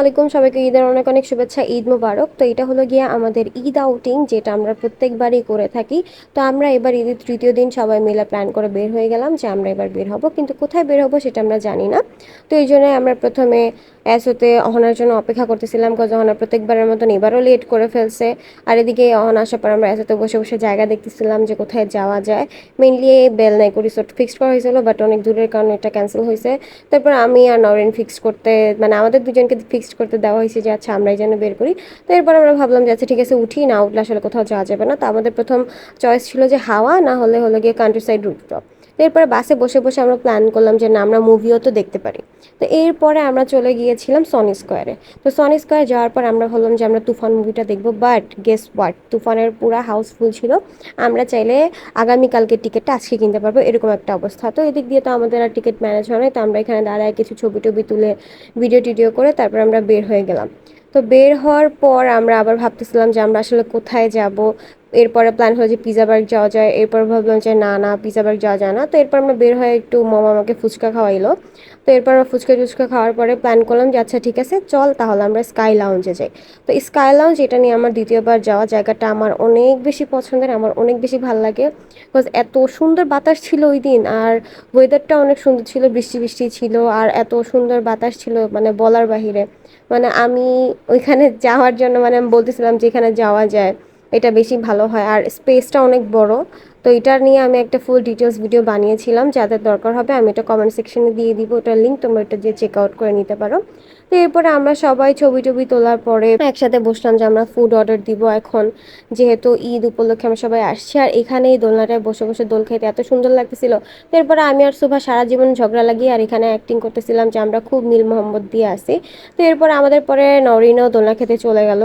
আলাইকুম। সবাইকে ঈদের অনেক অনেক শুভেচ্ছা। ঈদ মুবারক। তো এটা হলো গিয়ে আমাদের ঈদ আউটিং, যেটা আমরা প্রত্যেকবারই করে থাকি। তো আমরা এবার ঈদের তৃতীয় দিন সবাই মিলে প্ল্যান করে বের হয়ে গেলাম যে আমরা এবার বের হব। কিন্তু কোথায় বের হব সেটা আমরা জানি না। তো এই জন্যই আমরা প্রথমে অ্যাসোতে অহনার জন্য অপেক্ষা করতেছিলাম কজ অহনা প্রত্যেকবারের মতন এবারও লেট করে ফেলছে। আর এদিকে অহনা আসার পর আমরা অ্যাসোতে বসে বসে জায়গা দেখতেছিলাম যে কোথায় যাওয়া যায়। মেনলি বেল নাইকো রিসোর্ট ফিক্সড করা হয়েছিল বাট অনেক দূরের কারণে এটা ক্যান্সেল হয়েছে। তারপর আমি আর নরেন ফিক্সড করতে মানে আমাদের দুজনকে ফিক্সড করতে দেওয়া হয়েছে যে আচ্ছা আমরাই যেন বের করি। তো এরপর আমরা ভাবলাম যে আচ্ছা ঠিক আছে, উঠি না, উঠলে আসলে কোথাও যাওয়া যাবে না। তো আমাদের প্রথম চয়েস ছিল যে, হাওয়া, না হলে হলো গিয়ে কান্ট্রি সাইড রুটটপ তো এরপরে বাসে বসে বসে আমরা প্ল্যান করলাম যে না, আমরা মুভিও তো দেখতে পারি। তো এরপরে আমরা চলে গিয়েছিলাম সনি স্কোয়ারে তো সনি স্কোয়ার যাওয়ার পর আমরা ভাবলাম যে আমরা তুফান মুভিটা দেখব বাট গেস ওয়াট তুফানের পুরা হাউসফুল ছিল। আমরা চাইলে আগামীকালকে টিকিটটা আজকে কিনতে পারব, এরকম একটা অবস্থা। তো এদিক দিয়ে তো আমাদের আর টিকিট ম্যানেজ হয় তো আমরা এখানে দাঁড়ায় কিছু ছবি টবি তুলে ভিডিও টিডিও করে তারপর আমরা বের হয়ে গেলাম। তো বের হওয়ার পর আমরা আবার ভাবতেছিলাম যে আমরা আসলে কোথায় যাব এরপরে প্ল্যান হলো যে পিজা বার্গ যাওয়া যায়, এরপর ভাবলাম যে না না পিজা বার্গ যাওয়া যায় না। তো এরপর আমরা বের হয়ে একটু মামা আমাকে ফুচকা খাওয়াইলো। তো এরপর আমরা ফুচকা টুচকা খাওয়ার পরে প্ল্যান করলাম যে আচ্ছা ঠিক আছে, চল তাহলে আমরা স্কাই লাউঞ্জে যাই। তো স্কাই লাউঞ্জ এটা নিয়ে আমার দ্বিতীয়বার যাওয়া জায়গাটা আমার অনেক বেশি পছন্দের, আমার অনেক বেশি ভালো লাগে। বিকজ এত সুন্দর বাতাস ছিল ওই দিন, আর ওয়েদারটা অনেক সুন্দর ছিল, বৃষ্টি বৃষ্টি ছিল, আর এত সুন্দর বাতাস ছিল মানে বলার বাহিরে। মানে আমি ওইখানে যাওয়ার জন্য মানে আমি বলতেছিলাম যে এখানে যাওয়া যায়। এটা বেশি ভালো হয়। আর স্পেসটা অনেক বড়। তো এটা নিয়ে আমি একটা ফুল ডিটেলস ভিডিও বানিয়েছিলাম। যাদের দরকার হবে আমি এটা কমেন্ট সেকশনে দিয়ে দিব। ওটার লিঙ্ক তোমরা এটা যে চেক আউট করে নিতে পারো। তো এরপরে আমরা সবাই ছবি টবি তোলার পরে একসাথে বসলাম যে আমরা ফুড অর্ডার দিব এখন। যেহেতু ঈদ উপলক্ষে আমরা সবাই আসছি আর এখানে এই দোলনাটায় বসে বসে দোল খেতে এত সুন্দর লাগতেছিল। এরপরে আমি আর সুভা সারা জীবন ঝগড়া লাগিয়ে আর এখানে অ্যাক্টিং করতেছিলাম যে আমরা খুব নীল মোহাম্মদ দিয়ে আসি তো এরপরে আমাদের পরে নরিনও দোলনা খেতে চলে গেল।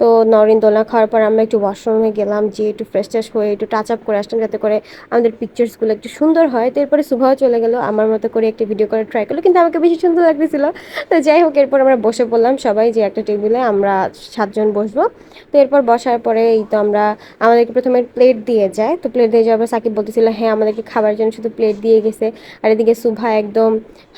তো নরিন দোলনা খাওয়ার পর আমরা একটু ওয়াশরুমে গেলাম যে একটু ফ্রেশ ট্রেশ হয়ে একটু টাচ আপ করে আসলাম যাতে করে আমাদের পিকচার্সগুলো একটু সুন্দর হয়। তো এরপরে সুভাও চলে গেল, আমার মতো করে একটি ভিডিও করে ট্রাই করল, কিন্তু আমাকে বেশি সুন্দর লাগতেছিল। তো যাই হোক এরপর আমরা বসে পড়লাম সবাই যে একটা টেবিলে, আমরা সাতজন বসবো। তো এরপর বসার পরে এই তো আমরা, আমাদেরকে প্রথমে প্লেট দিয়ে যায়। তো প্লেট দিয়ে যাওয়ার পর সাকিব বলতেছিল হ্যাঁ আমাদেরকে খাবার জন্য শুধু প্লেট দিয়ে গেছে। আর এদিকে সুভা একদম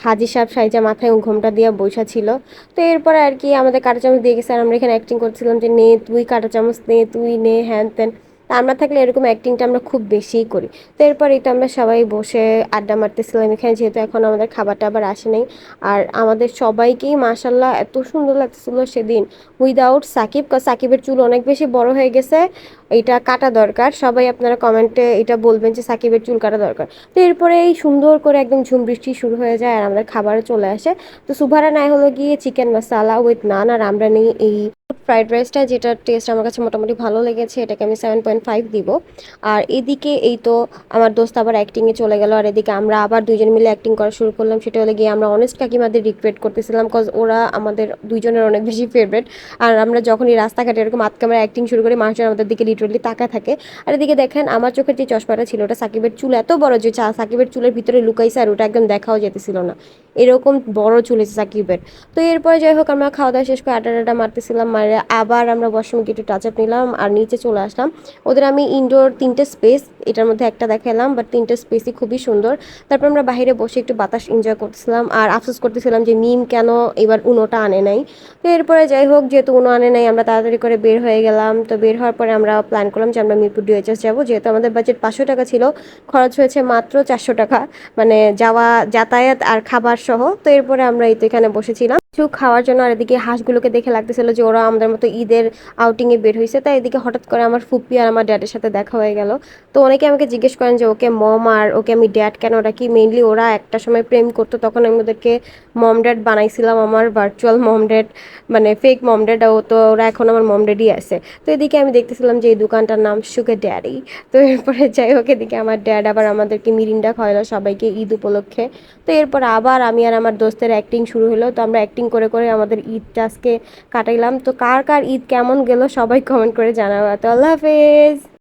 হাজি সাহেব সাইজা মাথায় ঘোমটা দিয়ে বসা ছিল। তো এরপর আর কি আমাদের কাঁটা চামচ দিয়ে গেছে। আর আমরা এখানে অ্যাক্টিং করছিলাম যে, নে তুই কাঁটা চামচ, নে তুই, নে, হ্যান ত্যান। তা আমরা থাকলে এরকম অ্যাক্টিংটা আমরা খুব বেশিই করি। তো এরপরেই তো আমরা সবাই বসে আড্ডা মারতেছিলাম এখানে, যেহেতু এখন আমাদের খাবারটা আবার আসে নাই। আর আমাদের সবাইকেই মাসাল্লাহ এত সুন্দর লাগতেছিল সেদিন। উইদাউট সাকিব সাকিবের চুল অনেক বেশি বড় হয়ে গেছে, এটা কাটা দরকার। সবাই আপনারা কমেন্টে এটা বলবেন যে সাকিবের চুল কাটা দরকার। তো এরপরে এই সুন্দর করে একদম ঝুম বৃষ্টি শুরু হয়ে যায় আর আমাদের খাবারও চলে আসে। তো সুভারা নাই হলো গিয়ে চিকেন মশালা উইথ নান আর আমরা নেই এই ফ্রাইড রাইসটা যেটার টেস্ট আমার কাছে মোটামুটি ভালো লেগেছে, এটাকে আমি সেভেন পয়েন্ট ফাইভ দিব। আর এদিকে এই তো আমার দোস্ত আবার অ্যাক্টিংয়ে চলে গেল, আর এদিকে আমরা আবার দুজন মিলে অ্যাক্টিং করা শুরু করলাম। সেটা হলে গিয়ে আমরা অনেস্ট কাকিমাদের রিক্রেট করতেছিলাম কজ ওরা আমাদের দুইজনের অনেক বেশি ফেভারেট আর আমরা যখনই রাস্তাঘাটে এরকম আত ক্যামেরা অ্যাক্টিং শুরু করি, মানুষজন আমাদের দিকে লিটারলি তাকা থাকে। আর এদিকে দেখেন, আমার চোখের যে চশমাটা ছিল, ওটা সাকিবের চুল এত বড় যে চা সাকিবের চুলের ভিতরে লুকাইছে আর ওটা একদম দেখাও যেতেছিল না। এরকম বড় চুল এসে সাকিবের। তো এরপরে যাই হোক, আমরা খাওয়া দাওয়া শেষ করে আটা আটা মারতেছিলাম মারে আবার আমরা ওয়াশরুমে একটু টাচ আপ নিলাম আর নিচে চলে আসলাম। ওদের আমি ইনডোর তিনটে স্পেস এটার মধ্যে একটা দেখালাম বাট তিনটে স্পেসই খুবই সুন্দর। তারপর আমরা বাইরে বসে একটু বাতাস এনজয় করতেছিলাম আর আফসোস করতেছিলাম যে মিম কেন এবার উনোটা আনে নাই। তো এরপরে যাই হোক, যেহেতু উনো আনে নাই, আমরা তাড়াতাড়ি করে বের হয়ে গেলাম। তো বের হওয়ার পরে আমরা প্ল্যান করলাম যে আমরা মিরপুর ডিএচএস যাব। যেহেতু আমাদের বাজেট পাঁচশো টাকা ছিল, খরচ হয়েছে মাত্র চারশো টাকা। মানে যাওয়া, যাতায়াত আর খাবার সহ। তো এরপরে আমরা এই তো এখানে বসেছিলাম। কিছু খাওয়ার জন্য আর এদিকে হাঁসগুলোকে দেখে লাগতেছিল যে ওরা আমাদের মতো ঈদের আউটিংয়ে বের হয়েছে। তাই এদিকে হঠাৎ করে আমার ফুপি আর আমার ড্যাডের সাথে দেখা হয়ে গেল। তো অনেকে আমাকে জিজ্ঞেস করেন যে, ওকে মম আর ওকে আমি ড্যাড কেন? ওরা কি মেইনলি ওরা একটা সময় প্রেম করতো? তখন আমি ওদেরকে মম ড্যাড বানাইছিলাম আমার ভার্চুয়াল মম ড্যাড মানে ফেক মম ড্যাড ও তো ওরা এখন আমার মম ড্যাডই আছে। তো এদিকে আমি দেখতেছিলাম যে এই দোকানটার নাম সুগার ড্যাডি তো এরপরে যাই হোক, এদিকে আমার ড্যাড আবার আমাদেরকে মিরিন্ডা খাওয়ালো সবাইকে ঈদ উপলক্ষে। তো এরপর আবার আমি আর আমার দোস্তের অ্যাক্টিং শুরু হলো। তো আমরা অ্যাক্টিং করে করে আমাদের ঈদটা আজকে কাটাইলাম। তো কার কার ঈদ কেমন গেল সবাই কমেন্ট করে জানাব তো আল্লাহ হাফেজ!